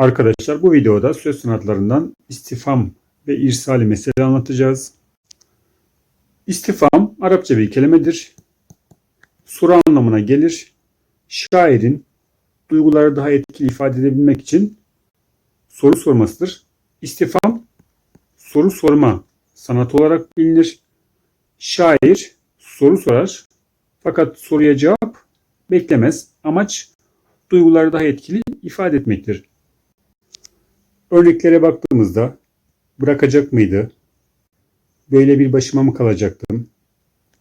Arkadaşlar bu videoda söz sanatlarından istifam ve irsali mesele anlatacağız. İstifam Arapça bir kelimedir. Soru anlamına gelir. Şairin duyguları daha etkili ifade edebilmek için soru sormasıdır. İstifam soru sorma sanatı olarak bilinir. Şair soru sorar fakat soruya cevap beklemez. Amaç duyguları daha etkili ifade etmektir. Örneklere baktığımızda bırakacak mıydı? Böyle bir başıma mı kalacaktım?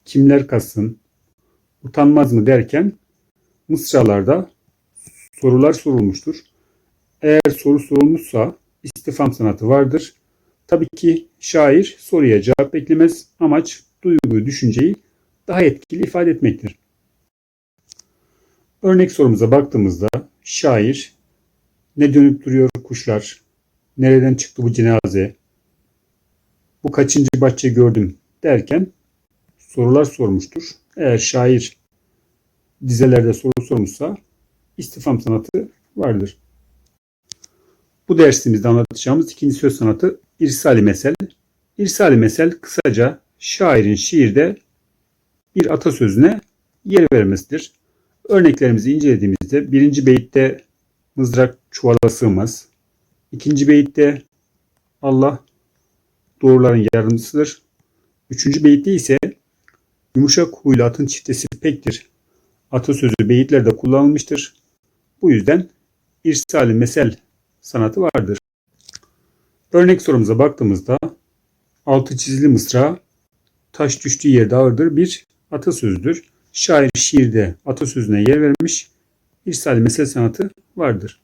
Kimler kalsın? Utanmaz mı derken mısralarda sorular sorulmuştur. Eğer soru sorulmuşsa istifam sanatı vardır. Tabii ki şair soruya cevap beklemez. Amaç duyguyu, düşünceyi daha etkili ifade etmektir. Örnek sorumuza baktığımızda şair ne dönüp duruyor kuşlar, nereden çıktı bu cenaze, bu kaçıncı bahçe gördüm derken sorular sormuştur. Eğer şair dizelerde soru sormuşsa istifam sanatı vardır. Bu dersimizde anlatacağımız ikinci söz sanatı irsali mesel. İrsali mesel kısaca şairin şiirde bir atasözüne yer vermesidir. Örneklerimizi incelediğimizde birinci beyitte mızrak çuvala sığmaz. İkinci beyitte Allah doğruların yardımcısıdır. Üçüncü beyitte ise yumuşak huylu atın çiftesi pektir. Atasözü beyitlerde kullanılmıştır. Bu yüzden irsali mesel sanatı vardır. Örnek sorumuza baktığımızda altı çizili mısra taş düştüğü yerde ağırdır bir atasözüdür. Şair şiirde atasözüne yer vermiş irsali mesel sanatı vardır.